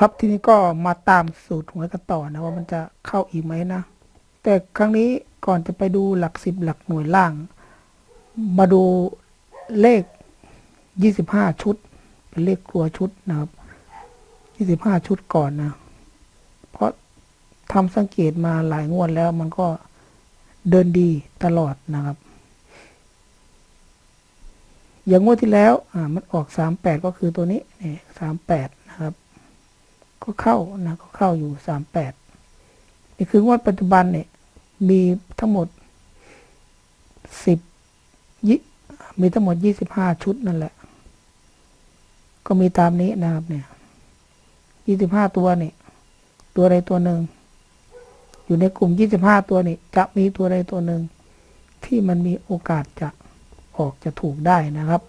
ครับทีนี้ก็มาตามสูตรหวยกันต่อนะว่ามันจะเข้าอีกไหมนะ แต่ครั้งนี้ก่อนจะไปดูหลักสิบหลักหน่วยล่าง มาดูเลขยี่สิบห้าชุด เป็นเลขครัวชุดนะครับยี่สิบห้าชุดก่อนนะ เพราะทำสังเกตมาหลายงวดแล้วมันก็เดินดีตลอดนะครับ อย่างงวดที่แล้ว อ่า มันออกสามแปดก็คือตัวนี้นี่สามแปดนะครับ ก็เข้านะก็เข้าอยู่สามแปดนี่คืองวดปัจจุบันเนี่ยมีทั้งหมดสิบยิมีทั้งหมดยี่สิบห้าชุดนั่นแหละ ก็มีตามนี้นะครับเนี่ยยี่สิบห้าตัวเนี่ยตัวใดตัวหนึ่ง อยู่ในกลุ่มยี่สิบห้าตัวนี่จะมีตัวใดตัวหนึ่ง ที่มันมีโอกาสจะออกจะถูกได้นะครับ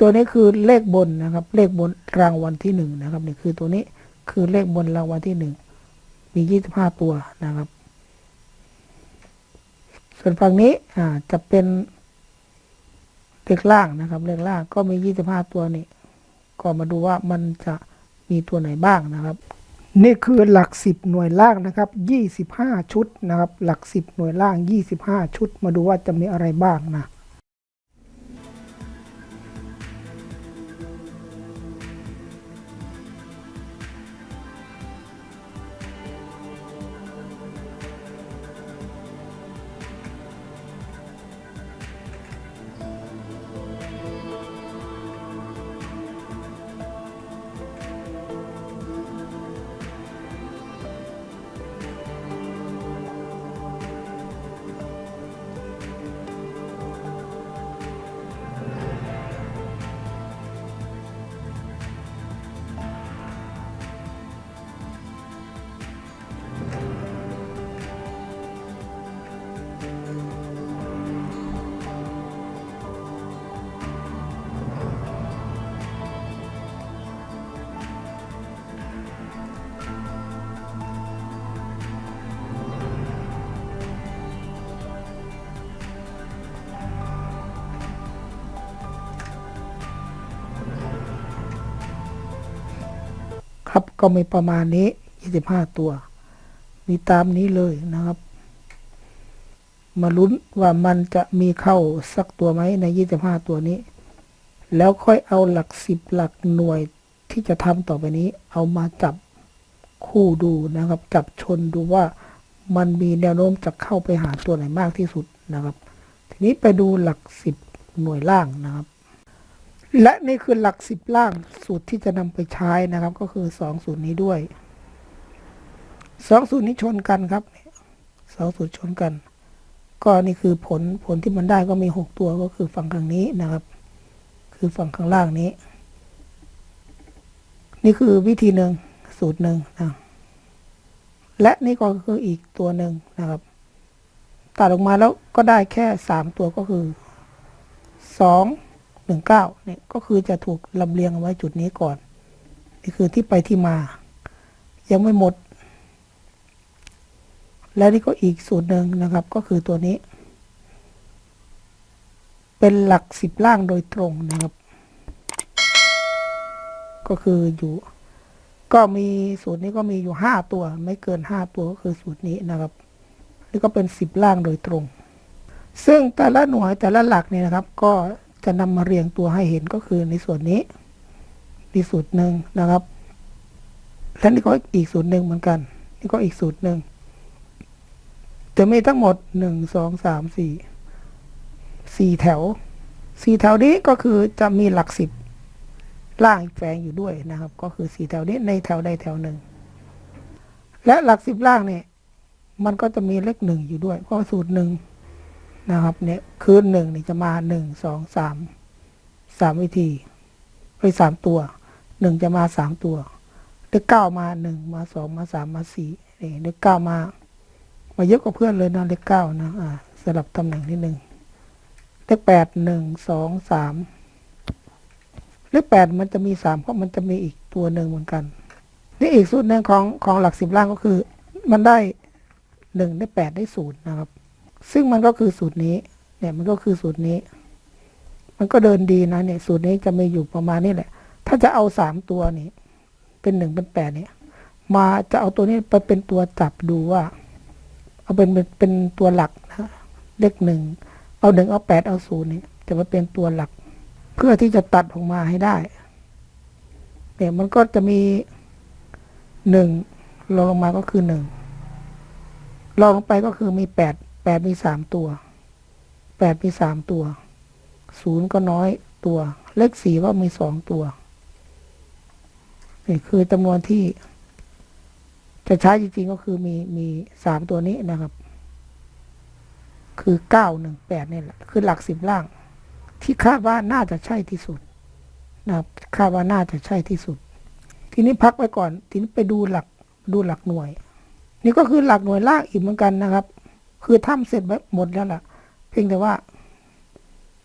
ตัวนี้คือเลขบนนะครับ เลขบนรางวัลที่หนึ่งนะครับนี่คือตัวนี้ คือเลขบนรางวัลที่หนึ่งมียี่สิบห้าตัวนะครับ ส่วนฝั่งนี้อ่าจะเป็นเลขล่างนะครับ เลขล่างก็มียี่สิบห้าตัวนี่ก็มาดูว่ามันจะมีตัวไหนบ้างนะครับ นี่คือหลักสิบหน่วยล่างนะครับยี่สิบห้าชุดนะครับ หลักสิบหน่วยล่างยี่สิบห้าชุด มาดูว่าจะมีอะไรบ้างนะ ครับ ก็มีประมาณนี้ 25 ตัว มีตามนี้เลยนะครับ มาลุ้นว่ามันจะมีเข้าสักตัวไหมใน 25 ตัวนี้ แล้วค่อยเอาหลักสิบหลักหน่วยที่จะทำต่อไปนี้ เอามาจับคู่ดูนะครับ จับชนดูว่ามันมีแนวโน้มจะเข้าไปหาตัวไหนมากที่สุดนะครับ ทีนี้ไปดูหลักสิบหน่วยล่างนะครับ และนี่คือหลักสิบล่างสูตรที่จะนำไปใช้นะครับ ก็คือสองสูตรนี้ด้วยสองสูตรนี้ชนกันครับสองสูตรชนกัน ก็นี่คือผลผลที่มันได้ก็มีหกตัวก็คือฝั่งข้างนี้นะครับ คือฝั่งข้างล่างนี้ นี่คือวิธีหนึ่งสูตรหนึ่งนะและนี่ก็คืออีกตัวหนึ่งนะครับตัดออกมาแล้วก็ได้แค่สามตัวก็คือสอง นึ่งเก้าเนี่ยก็คือจะถูกลำเลียงเอาไว้จุดนี้ก่อน นี่คือที่ไปที่มา ยังไม่หมด และนี่ก็อีกสูตรหนึ่งนะครับ ก็คือตัวนี้ เป็นหลักสิบล่างโดยตรงนะครับ ก็คืออยู่ ก็มีสูตรนี้ก็มีอยู่ห้าตัว ไม่เกินห้าตัวก็คือสูตรนี้นะครับนี่ก็เป็นสิบล่างโดยตรงซึ่งแต่ละหน่วยแต่ละหลักเนี่ยนะครับ ก็ จะนำมาเรียงตัวให้เห็นก็คือในส่วนนี้มีสูตรหนึ่งนะครับ และนี่ก็อีกสูตรหนึ่งเหมือนกัน นี่ก็อีกสูตรหนึ่งจะมีทั้งหมดหนึ่งสองสามสี่สี่แถวสี่แถวนี้ก็คือจะมีหลักสิบล่างแฝงอยู่ด้วยนะครับ ก็คือสี่แถวนี้ในแถวใดแถวหนึ่งและหลักสิบล่างเนี่ยมันก็จะมีเลขหนึ่งอยู่ด้วย เพราะสูตรหนึ่ง นะครับเนี่ยคืนหนึ่งนี่จะมาหนึ่งสองสามสามวิธีไปสามตัวหนึ่งจะมาสามตัวเลขเก้ามาหนึ่งมาสองมาสามมาสี่นี่เลขเก้ามามาเยอะกว่าเพื่อนเลยนะเลขเก้านะอ่าสลับตำแหน่งนิดหนึ่งเลขแปดหนึ่งสองสามเลขแปดมันจะมีสามเพราะมันจะมีอีกตัวหนึ่งเหมือนกันนี่อีกสูตรหนึ่งของของหลักสิบล่างก็คือ มันได้หนึ่งได้แปดได้ศูนย์นะครับ ซึ่งมันก็คือสูตรนี้ เนี่ยมันก็คือสูตรนี้ มันก็เดินดีนะเนี่ย สูตรนี้จะมีอยู่ประมาณนี้แหละ ถ้าจะเอาสามตัวนี้ เป็นหนึ่งเป็นแปดเนี่ย มาจะเอาตัวนี้ไปเป็นตัวจับดูว่า เอาเป็นเป็นเป็นตัวหลักนะเลขหนึ่งเอาหนึ่งเอาแปดเอาศูนย์เนี่ยจะมาเป็นตัวหลัก เพื่อที่จะตัดออกมาให้ได้ เนี่ยมันก็จะมีหนึ่งลงลงมาก็คือหนึ่งลองลงไปก็คือมีแปด แปดมีสามตัวแปดมีสามตัวศูนย์ก็น้อยตัว เลขสี่ก็มีสองตัว นี่คือจำนวนที่ จะใช้จริงๆก็คือมีมีสามตัวนี้นะครับ คือเก้าหนึ่งแปดนี่แหละ คือหลักสิบล่าง ที่คาดว่าน่าจะใช่ที่สุดนะครับคาดว่าน่าจะใช่ที่สุด ทีนี้พักไว้ก่อน ทีนี้ไปดูหลักดูหลักหน่วย นี่ก็คือหลักหน่วยล่างอีกเหมือนกันนะครับ คือทำเสร็จไว้หมดแล้วล่ะ เพียงแต่ว่า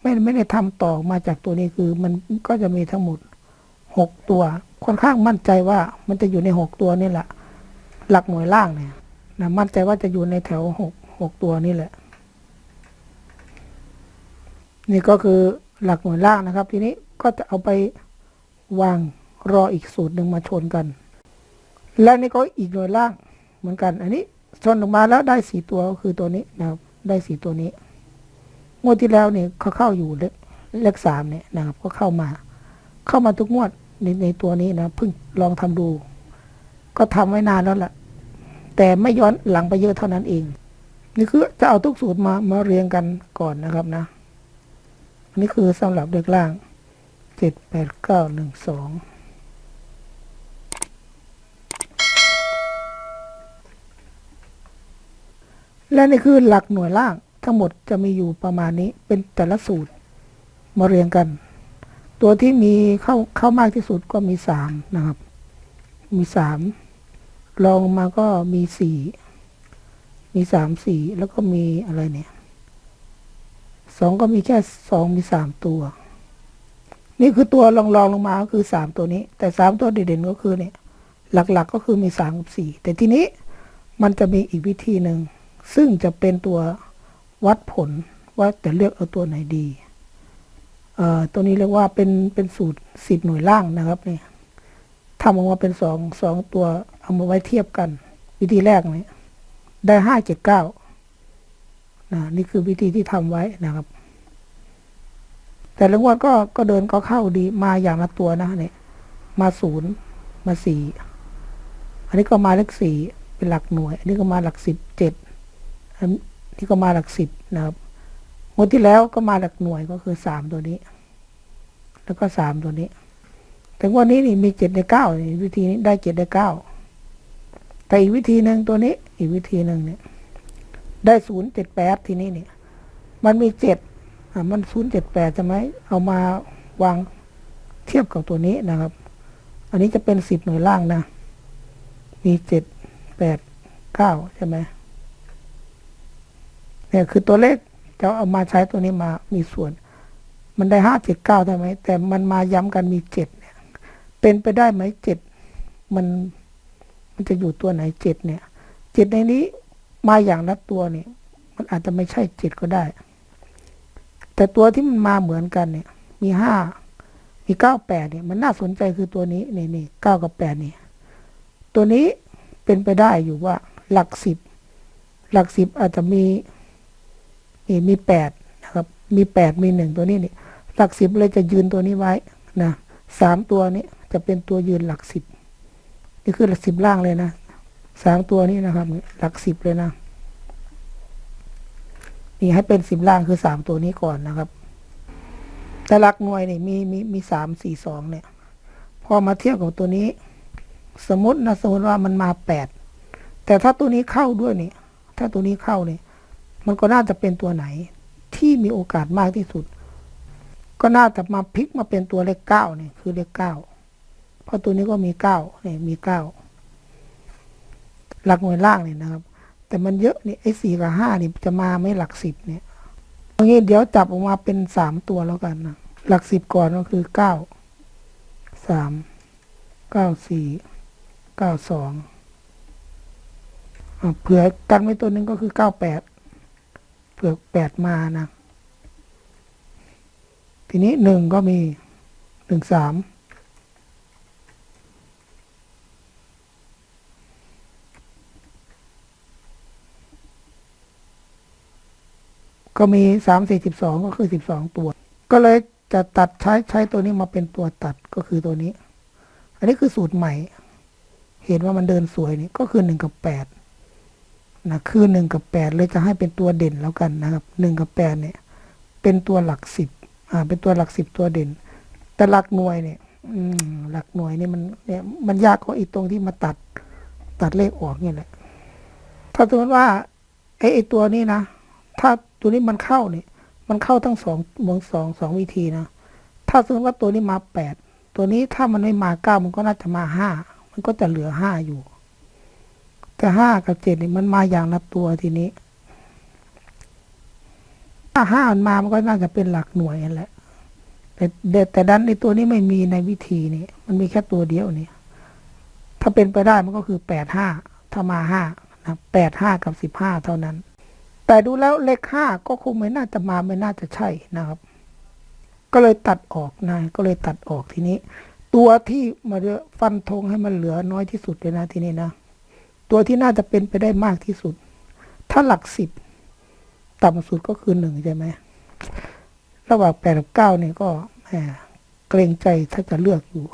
ไม่ไม่ได้ทำต่อมาจากตัวนี้คือมันก็จะมีทั้งหมดหกตัว ค่อนข้างมั่นใจว่ามันจะอยู่ในหกตัวนี่แหละ หลักหน่วยล่างเนี่ยนะมั่นใจว่าจะอยู่ในแถวหกหกตัวนี่แหละ นี่ก็คือหลักหน่วยล่างนะครับ ทีนี้ก็จะเอาไปวางรออีกสูตรหนึ่งมาชนกัน และนี่ก็อีกหน่วยล่างเหมือนกัน อันนี้ ชนออกมาแล้วได้สีตัวคือตัวนี้นะครับ ได้สีตัวนี้งวดที่แล้วเนี่ยเขาเข้าอยู่เลขเลขสามเนี่ยนะครับ ก็เข้ามา เข้ามาทุกงวดในในตัวนี้นะเพิ่งลองทำดู ก็ทำไว้นานแล้วแหละแต่ไม่ย้อนหลังไปเยอะเท่านั้นเอง นี่คือจะเอาทุกสูตรมามาเรียงกันก่อนนะครับนะนนี้คือสำหรับเด็กล่างเจ็ดแปดเก้าหนึ่งสอง และนี่คือหลักหน่วยล่างทั้งหมดจะมีอยู่ประมาณนี้เป็นแต่ละสูตรมาเรียงกัน ตัวที่มีเข้าเข้ามากที่สุดก็มีสามนะครับ มีสามรองมาก็มีสี่มีสามสี่แล้วก็มีอะไรเนี่ยสองก็มีแค่สองมีสามตัว นี่คือตัวรองรองลงมาก็คือสามตัวนี้ แต่สามตัวเด่นๆก็คือเนี่ย หลักๆก็คือมีสามกับสี่แต่ทีนี้มันจะมีอีกวิธีหนึ่ง ซึ่งจะเป็นตัววัดผลว่าจะเลือกเอาตัวไหนดี ตัวนี้เรียกว่าเป็นเป็นสูตรสิบหน่วยล่างนะครับเนี่ยทำออกมาเป็นสองสองตัวเอามาไว้เทียบกัน วิธีแรกนี่ได้ห้าเจ็ดเก้านะนี่คือวิธีที่ทำไว้นะครับ แต่ละงวดก็ก็เดินก็เข้าดีมาอย่างละตัวนะเนี่ยมาศูนย์มาสี่อันนี้ก็มาเลขสี่เป็นหลักหน่วย อันนี้ก็มาหลักสิบเจ็ด อันนี้ก็มาหลักสิบนะครับงวดที่แล้วก็มาหลักหน่วยก็คือสามตัวนี้ แล้วก็สามตัวนี้แต่วันนี้นี่มีเจ็ดในเก้าวิธีนี้ได้เจ็ดได้เก้าแต่อีกวิธีหนึ่งตัวนี้ อีกวิธีหนึ่งเนี่ย ได้ศูนย์เจ็ดแปดทีนี้เนี่ย มันมีเจ็ดอ่ามันศูนย์เจ็ดแปดใช่ไหมเอามาวางเทียบกับตัวนี้นะครับ อันนี้จะเป็นสิบหน่วยล่างนะ มีเจ็ดแปดเก้าใช่ไหม เนี่ยคือตัวเลขจะเอามาใช้ตัวนี้มามีส่วน มันได้ห้าเจ็ดเก้าใช่ไหมแต่มันมาย้ำกันมีเจ็ดเนี่ย เป็นไปได้ไหมเจ็ดมันมันจะอยู่ตัวไหนเจ็ดเนี่ยเจ็ดในนี้มาอย่างละตัวเนี่ย มันอาจจะไม่ใช่เจ็ดก็ได้ แต่ตัวที่มันมาเหมือนกันเนี่ย มีห้ามีเก้าแปดเนี่ย มันน่าสนใจคือตัวนี้นี่นี่เก้ากับแปดเนี่ยตัวนี้เป็นไปได้อยู่ว่าหลักสิบหลักสิบอาจจะมี นี่มีแปดนะครับ มีแปดมีหนึ่งตัวนี้นี่หลักสิบเลยจะยืนตัวนี้ไว้นะสามตัวนี้จะเป็นตัวยืนหลักสิบนี่คือหลักสิบล่างเลยนะสามตัวนี้นะครับ หลักสิบเลยนะนี่ให้เป็นสิบล่างคือสามตัวนี้ก่อนนะครับ แต่หลักหน่วยนี่มีมีมีสามสี่สองเนี่ย พอมาเทียบกับตัวนี้ สมมตินะสมมติว่ามันมาแปดแต่ถ้าตัวนี้เข้าด้วยนี่ถ้าตัวนี้เข้าเนี่ย มันก็น่าจะเป็นตัวไหน ที่มีโอกาสมากที่สุด ก็น่าจะมาพลิกมาเป็นตัวเลขเก้าเนี่ยคือเลขเก้าเพราะตัวนี้ก็มีเก้าเนี่ยมีเก้าหลักหน่วยล่างเนี่ยนะครับ แต่มันเยอะนี่ไอ้สี่กับห้านี่จะมาไม่หลักสิบเนี่ยเอางี้เดี๋ยวจับออกมาเป็นสามตัวแล้วกันนะหลักสิบก่อนก็คือเก้าสามเก้าสี่เก้าสองเผื่อกันไว้ตัวหนึงก็คือเก้าแปด เปลือกแปดมานะ ทีนี้หนึ่งก็มีหนึ่งสามก็มีสามสี่สิบสองก็คือสิบสองตัว ก็เลยจะตัดใช้ใช้ตัวนี้มาเป็นตัวตัดก็คือตัวนี้ อันนี้คือสูตรใหม่ เห็นว่ามันเดินสวยนี่ก็คือหนึ่งกับแปด นะคือหนึ่งกับแปดเลยจะให้เป็นตัวเด่นแล้วกันนะครับหนึ่งกับแปดเนี่ย เป็นตัวหลักสิบอ่า เป็นตัวหลักสิบตัวเด่น แต่หลักหน่วยเนี่ยหลักหน่วยนี่มันเนี่ยมันยากกว่าอีกตรงที่มาตัดตัดเลขออกเนี่ยแหละ ถ้าสมมติว่าไอ้ไอ้ตัวนี้นะ ถ้าตัวนี้มันเข้าเนี่ย มันเข้าทั้งสองวงสองสองวิธีนะ ถ้าสมมติว่าตัวนี้มาแปด ตัวนี้ถ้ามันไม่มาเก้ามันก็น่าจะมาห้า มันก็จะเหลือห้าอยู่ แต่ห้ากับเจ็ดนี่มันมาอย่างละตัวทีนี้ ถ้าห้ามันมามันก็น่าจะเป็นหลักหน่วยนั่นแหละแต่แต่แต่ดันในตัวนี้ไม่มีในวิธีนี้มันมีแค่ตัวเดียวนี่ถ้าเป็นไปได้มันก็คือแปดห้าถ้ามาห้านะแปดห้ากับสิบห้าเท่านั้น แต่ดูแล้วเลขห้าก็คงไม่น่าจะมาไม่น่าจะใช่นะครับ ก็เลยตัดออกนะก็เลยตัดออกทีนี้ ตัวที่มาฟันธงให้มันเหลือน้อยที่สุดเลยนะทีนี้นะ ตัวที่น่าจะเป็นไปได้มากที่สุด ถ้าหลักสิบต่ำสุดก็คือหนึ่งใช่ไหม ระหว่างแปดกับเก้าเนี่ยก็แหมเกรงใจถ้าจะเลือกอยู่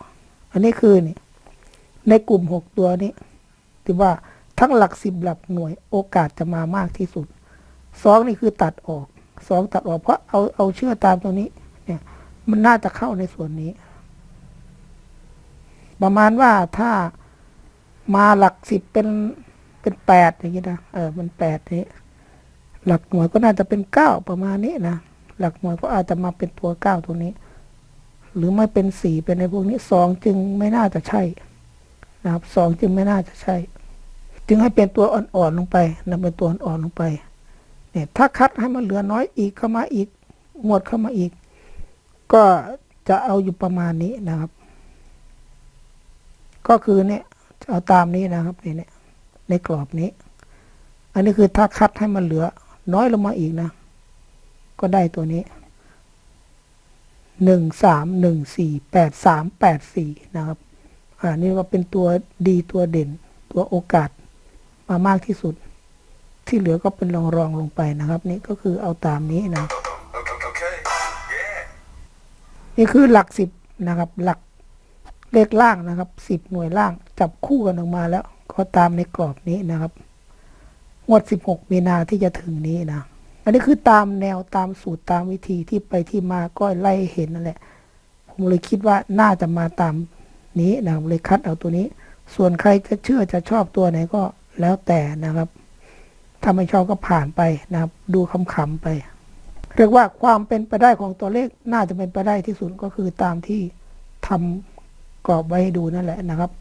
อันนี้คือนี่ในกลุ่มหกตัวนี้ที่ว่าทั้งหลักสิบหลักหน่วยโอกาสจะมามากที่สุดสองนี่คือตัดออกสองตัดออกเพราะเอาเอาเชื่อตามตัวนี้ เนี่ย มันน่าจะเข้าในส่วนนี้ ประมาณว่าถ้า มาหลักสิบเป็นเป็นแปดอย่างนี้นะเออมันแปดนี้หลักหน่วยก็น่าจะเป็นเก้าประมาณนี้นะหลักหน่วยก็อาจจะมาเป็นตัวเก้าตัวนี้ หรือไม่เป็นสี่เป็นในพวกนี้สองจึงไม่น่าจะใช่นะครับสองจึงไม่น่าจะใช่ จึงให้เป็นตัวอ่อนๆลงไปนะเป็นตัวอ่อนๆลงไปเนี่ยถ้าคัดให้มันเหลือน้อยอีกเข้ามาอีกงวดเข้ามาอีก ก็จะเอาอยู่ประมาณนี้นะครับ ก็คือเนี่ย เอาตามนี้นะครับนี่เนี่ยในกรอบนี้ อันนี้คือถ้าคัดให้มันเหลือ น้อยลงมาอีกนะ ก็ได้ตัวนี้หนึ่งสามหนึ่งสี่แปดสามแปดสี่นะครับอ่านี่ว่าเป็นตัวดีตัวเด่น ตัวโอกาสมามากที่สุด ที่เหลือก็เป็นรองรองๆลงไปนะครับ นี่ก็คือเอาตามนี้นะ Okay. Yeah. นี่คือหลักสิบนะครับ หลัก เลขล่างนะครับสิบหน่วยล่างจับคู่กันออกมาแล้ว ก็ตามในกรอบนี้นะครับงวดสิบหกมีนาที่จะถึงนี้นะอันนี้คือตามแนวตามสูตรตามวิธีที่ไปที่มาก็ไล่เห็นนั่นแหละ ผมเลยคิดว่าน่าจะมาตามนี้นะเลยคัดเอาตัวนี้ ส่วนใครจะเชื่อจะชอบตัวไหนก็แล้วแต่นะครับถ้าไม่ชอบก็ผ่านไปนะครับ ดูคำๆไป เรียกว่าความเป็นไปได้ของตัวเลขน่าจะเป็นไปได้ที่สุดก็คือตามที่ทำ กรอบไว้ให้ดูนั่นแหละนะครับ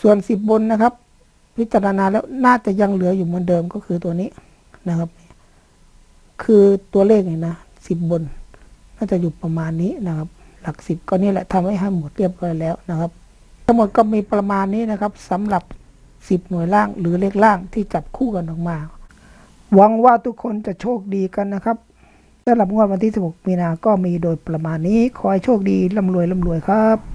ส่วนสิบบนนะครับ พิจารณาแล้วน่าจะยังเหลืออยู่เหมือนเดิมก็คือตัวนี้นะครับ คือตัวเลขเนี่ยนะสิบบน น่าจะอยู่ประมาณนี้นะครับ หลักสิบก็นี่แหละทำให้ให้หมดเรียบร้อยแล้วนะครับ ทั้งหมดก็มีประมาณนี้นะครับสำหรับสิบหน่วยล่างหรือเลขล่างที่จับคู่กันออกมาหวังว่าทุกคนจะโชคดีกันนะครับสำหรับงวดวันที่ 16 มีนา ก็มีโดยประมาณนี้ ขอให้โชคดีร่ำรวยร่ำรวยครับ